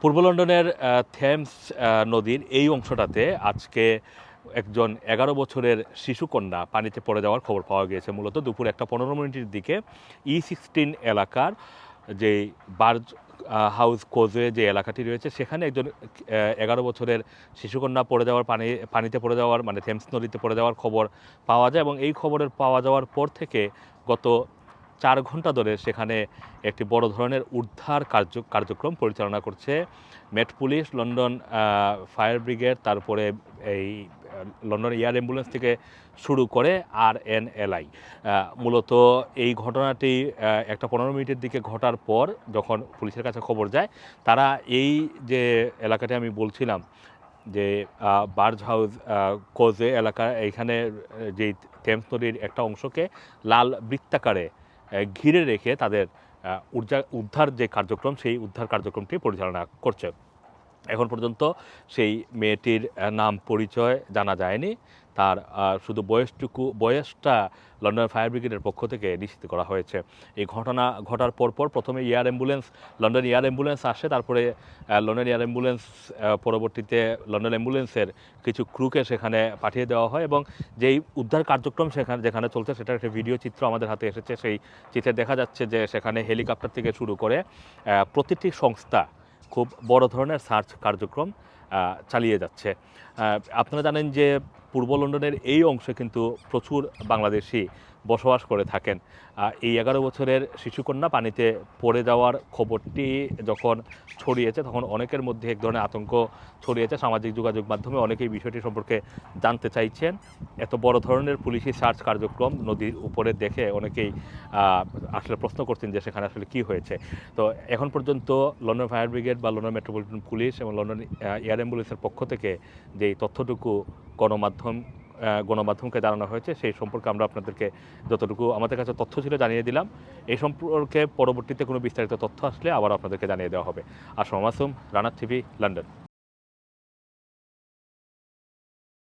পূর্ব লন্ডনের থেমস নদীর এই অংশটাতে আজকে একজন এগারো বছরের শিশুকন্যা পানিতে পড়ে যাওয়ার খবর পাওয়া গিয়েছে। মূলত দুপুর একটা পনেরো মিনিটের দিকে ই সিক্সটিন এলাকার যে বার্জ হাউস কোজে যে এলাকাটি রয়েছে, সেখানে একজন এগারো বছরের শিশুকন্যা পড়ে যাওয়ার পানি, পানিতে পড়ে যাওয়ার মানে থেমস নদীতে পড়ে যাওয়ার খবর পাওয়া যায় এবং এই খবরের পাওয়া যাওয়ার পর থেকে গত চার ঘণ্টা ধরে সেখানে একটি বড় ধরনের উদ্ধার কার্য কার্যক্রম পরিচালনা করছে Met police London fire brigade তারপরে এই লন্ডন এয়ার অ্যাম্বুলেন্স থেকে শুরু করে আর এন এলআই মূলত এই ঘটনাটি একটা পনেরো মিনিটের দিকে ঘটার পর যখন পুলিশের কাছে খবর যায় তারা এই যে এলাকাটি আমি বলছিলাম যে বার্জ হাউস কোজে এলাকা এইখানে আহ, যেই থেমস নদীর একটা অংশকে লাল বৃত্তাকারে ঘিরে রেখে তাদের উদ্ধার যে কার্যক্রম, সেই উদ্ধার কার্যক্রমটি পরিচালনা করছে। এখন পর্যন্ত সেই মেয়েটির নাম পরিচয় জানা যায়নি। তার শুধু বয়সটুকু, বয়সটা লন্ডন ফায়ার ব্রিগেডের পক্ষ থেকে নিশ্চিত করা হয়েছে। এই ঘটনা ঘটার পরপর প্রথমে air ambulance, London air ambulance আসে, তারপরে লন্ডন এয়ার অ্যাম্বুলেন্স পরবর্তীতে লন্ডন অ্যাম্বুলেন্সের কিছু ক্রুকে সেখানে পাঠিয়ে দেওয়া হয় এবং যেই উদ্ধার কার্যক্রম সেখানে, যেখানে চলছে সেটার একটা ভিডিও চিত্র আমাদের হাতে এসেছে। সেই চিত্রে দেখা যাচ্ছে যে সেখানে হেলিকপ্টার থেকে শুরু করে প্রতিটি সংস্থা খুব বড় ধরনের সার্চ কার্যক্রম চালিয়ে যাচ্ছে। আপনারা জানেন যে পূর্ব লন্ডনের এই অংশে কিন্তু প্রচুর বাংলাদেশি বসবাস করে থাকেন। এই এগারো বছরের শিশুকন্যা পানিতে পড়ে যাওয়ার খবরটি যখন ছড়িয়েছে, তখন অনেকের মধ্যে এক ধরনের আতঙ্ক ছড়িয়েছে। সামাজিক যোগাযোগ মাধ্যমে অনেকেই বিষয়টি সম্পর্কে জানতে চাইছেন। এত বড় ধরনের পুলিশি সার্চ কার্যক্রম নদীর উপরে দেখে অনেকেই আসলে প্রশ্ন করছেন যে সেখানে আসলে কি হয়েছে। তো এখন পর্যন্ত লন্ডন ফায়ার ব্রিগেড বা লন্ডন মেট্রোপলিটন পুলিশ এবং লন্ডন এয়ার অ্যাম্বুলেন্সের পক্ষ থেকে যে তথ্যটুকু গণমাধ্যম আহ, গণমাধ্যমকে জানানো হয়েছে সেই সম্পর্কে আমরা আপনাদেরকে যতটুকু আমাদের কাছে তথ্য ছিল জানিয়ে দিলাম। এই সম্পর্কে পরবর্তীতে কোনো বিস্তারিত তথ্য আসলে আবার আপনাদেরকে জানিয়ে দেওয়া হবে। আসম আসুম রানার টিভি লন্ডন।